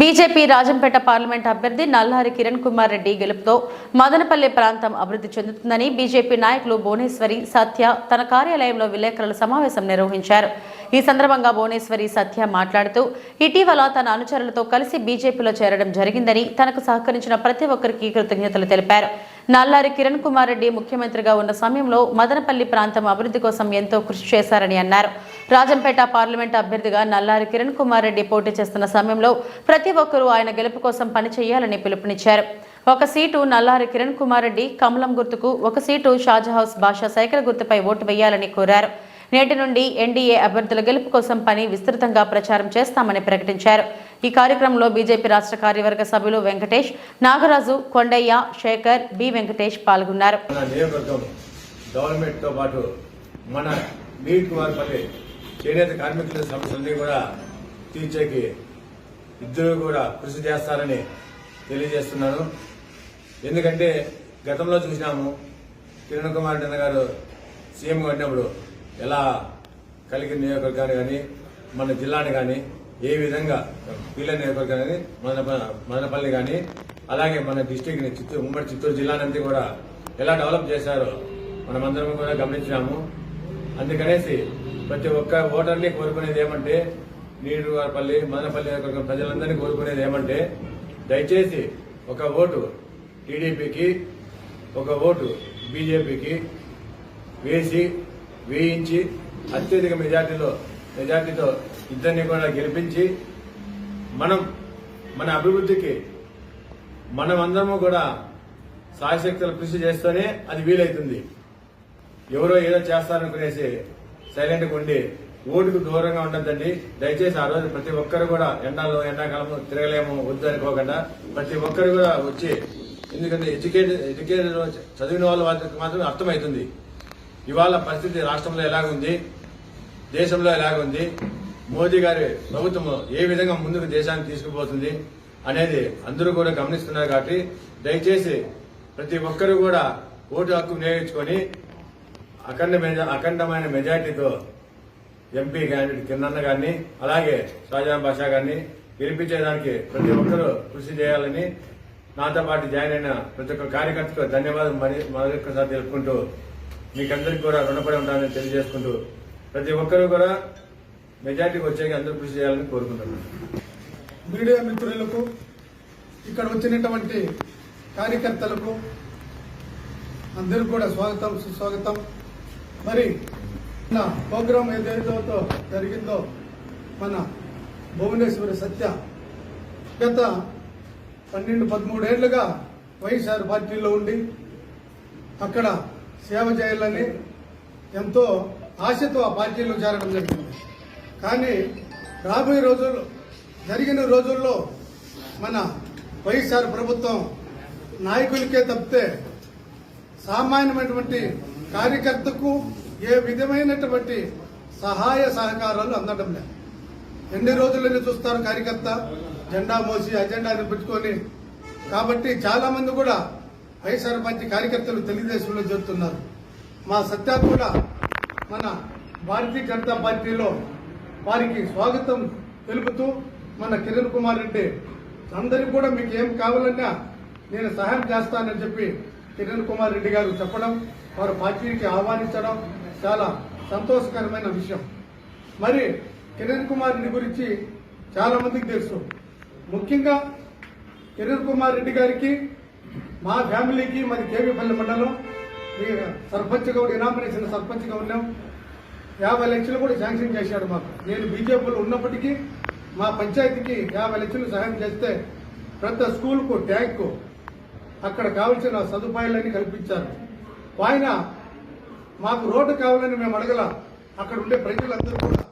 BJP Rajampet parliament అభ్యర్థి నల్లారి కిరణ్ కుమార్ రెడ్డి గెలుపుతో మదనపల్లి ప్రాంతం అభివృద్ధి చెందుతుందని బీజేపీ నాయకులు భువనేశ్వరి సత్య తన కార్యాలయంలో విలేకరుల సమావేశం నిర్వహించారు. ఈ సందర్భంగా భువనేశ్వరి సత్య మాట్లాడుతూ ఇటీవల తన అనుచరులతో కలిసి బీజేపీలో చేరడం జరిగిందని తనకు సహకరించిన ప్రతి ఒక్కరికి కృతజ్ఞతలు తెలిపారు. నల్లారి కిరణ్ కుమార్ రెడ్డి ముఖ్యమంత్రిగా ఉన్న సమయంలో మదనపల్లి ప్రాంతం అభివృద్ధి కోసం ఎంతో కృషి చేశారని అన్నారు. రాజంపేట పార్లమెంట్ అభ్యర్థిగా నల్లారి కిరణ్ కుమార్ రెడ్డి పోటీ చేస్తున్న సమయంలో ప్రతి ఒక్కరూ ఆయన గెలుపు కోసం పనిచేయాలని పిలుపునిచ్చారు. ఒక సీటు నల్లారి కిరణ్ కుమార్ రెడ్డి కమలం గుర్తుకు ఒక సీటు షాజహౌస్ భాషా సైకిల్ గుర్తుపై ఓటు వేయాలని కోరారు. నేటి నుండి ఎన్డీఏ అభ్యర్థుల గెలుపు కోసం పని విస్తృతంగా ప్రచారం చేస్తామని ప్రకటించారు. ఈ కార్యక్రమంలో బీజేపీ రాష్ట్ర కార్యవర్గ సభ్యులు వెంకటేష్ నాగరాజు కొండయ్య శేఖర్ బి వెంకటేష్ పాల్గొన్నారు. చేనేత కార్మికుల సమస్యలన్నీ కూడా తీర్చేకి ఇద్దరు కూడా కృషి చేస్తారని తెలియజేస్తున్నాను. ఎందుకంటే గతంలో చూసినాము కిరణ్ కుమార్ రెడ్డి గారు సీఎం కట్టినప్పుడు ఎలా కలిగిన నియోజకవర్గాన్ని కానీ మన జిల్లాని కానీ ఏ విధంగా పిల్లల నియోజకవర్గం కానీ మన మదనపల్లి కానీ అలాగే మన డిస్టిక్ని చిత్తూరు ఉమ్మడి చిత్తూరు జిల్లానంతా కూడా ఎలా డెవలప్ చేశారో మనమందరం కూడా గమనించినాము. అందుకనేసి ప్రతి ఒక్క ఓటర్ని కోరుకునేది ఏమంటే నీరువారపల్లి మదనపల్లి ప్రజలందరినీ కోరుకునేది ఏమంటే దయచేసి ఒక ఓటు టీడీపీకి ఒక ఓటు బీజేపీకి వేసి వేయించి అత్యధిక మెజార్టీలో మెజార్టీతో ఇద్దరిని కూడా గెలిపించి మనం మన అభివృద్ధికి మనమందరము కూడా సాయశక్తులు కృషి చేస్తేనే అది వీలైతుంది. ఎవరో ఏదో చేస్తారనుకునేసి సైలెంట్గా ఉండి ఓటుకు దూరంగా ఉండద్దండి. దయచేసి ఆ రోజు ప్రతి ఒక్కరు కూడా ఎండాలో ఎండాకాలము తిరగలేము వద్దు అనుకోకుండా ప్రతి ఒక్కరు కూడా వచ్చి ఎందుకంటే ఎడ్యుకేటెడ్ ఎడ్యుకేటెడ్ చదివిన వాళ్ళ వాళ్ళకి మాత్రం అర్థమవుతుంది. ఇవాళ పరిస్థితి రాష్ట్రంలో ఎలాగుంది? దేశంలో ఎలాగుంది? మోదీ గారి ప్రభుత్వం ఏ విధంగా ముందుకు దేశాన్ని తీసుకుపోతుంది అనేది అందరూ కూడా గమనిస్తున్నారు కాబట్టి దయచేసి ప్రతి ఒక్కరు కూడా ఓటు హక్కు వినియోగించుకొని అఖండ అఖండమైన మెజార్టీతో ఎంపీ క్యాండిడేట్ కిందన్న గారిని అలాగే షాజహాన్ బాషా గారిని గెలిపించేదానికి ప్రతి ఒక్కరూ కృషి చేయాలని నాతో పాటు జాయిన్ అయిన ప్రతి ఒక్క కార్యకర్తకు ధన్యవాదాలు మరి మరొకసారి తెలుపుకుంటూ మీకందరికీ కూడా రుణపడి ఉంటానని తెలియజేసుకుంటూ ప్రతి ఒక్కరూ కూడా మెజార్టీకి వచ్చేకి అందరూ కృషి చేయాలని కోరుకుంటున్నాను. మీడియా మిత్రులకు ఇక్కడ వచ్చినటువంటి కార్యకర్తలకు అందరూ కూడా స్వాగతం సుస్వాగతం. మరి నా ప్రోగ్రాం ఏదైతే జరిగిందో మన భువనేశ్వరి సత్య గత పన్నెండు పదమూడేళ్ళుగా వైఎస్ఆర్ పార్టీలో ఉండి అక్కడ సేవ చేయాలని ఎంతో ఆశతో ఆ పార్టీలో చేరడం జరిగింది. కానీ రాబోయే రోజుల్లో జరిగిన రోజుల్లో మన వైఎస్ఆర్ ప్రభుత్వం నాయకులకే తప్పితే సామాన్యమైనటువంటి కార్యకర్తకు ఏ విధమైనటువంటి సహాయ సహకారాలు అందడం లేదు. ఎన్ని రోజులని చూస్తారు కార్యకర్త? జెండా మోసి అజెండాని పెట్టుకొని కాబట్టి చాలా మంది కూడా వైఎస్ఆర్ పార్టీ కార్యకర్తలు తెలుగుదేశంలో చేరుతున్నారు మా సత్య కూడా మన భారతీయ జనతా పార్టీలో వారికి స్వాగతం తెలుపుతూ మన కిరణ్ కుమార్ రెడ్డి అందరికీ కూడా మీకు ఏం కావాలన్నా నేను సహాయం చేస్తానని చెప్పి కిరణ్ కుమార్ రెడ్డి గారు చెప్పడం వారు పార్టీకి ఆహ్వానించడం చాలా సంతోషకరమైన విషయం. మరి కిరణ్ కుమార్ రెడ్డి గురించి చాలా మందికి తెలుసు. ముఖ్యంగా కిరణ్ కుమార్ రెడ్డి గారికి మా ఫ్యామిలీకి మరి కేవీపల్లి మండలం ఈ సర్పంచ్గా ఇనామినేషన్ సర్పంచ్గా ఉన్నాం. యాభై లక్షలు కూడా శాంక్షన్ చేశాడు మాకు. నేను బీజేపీలో ఉన్నప్పటికీ మా పంచాయతీకి యాభై లక్షలు సహాయం చేస్తే ప్రతి స్కూల్కు ట్యాంకు అక్కడ కావలసిన సదుపాయాలన్నీ కల్పించారు. ఆయన మాకు రోడ్డు కావాలని మేము అడగల. అక్కడ ఉండే ప్రజలందరూ కూడా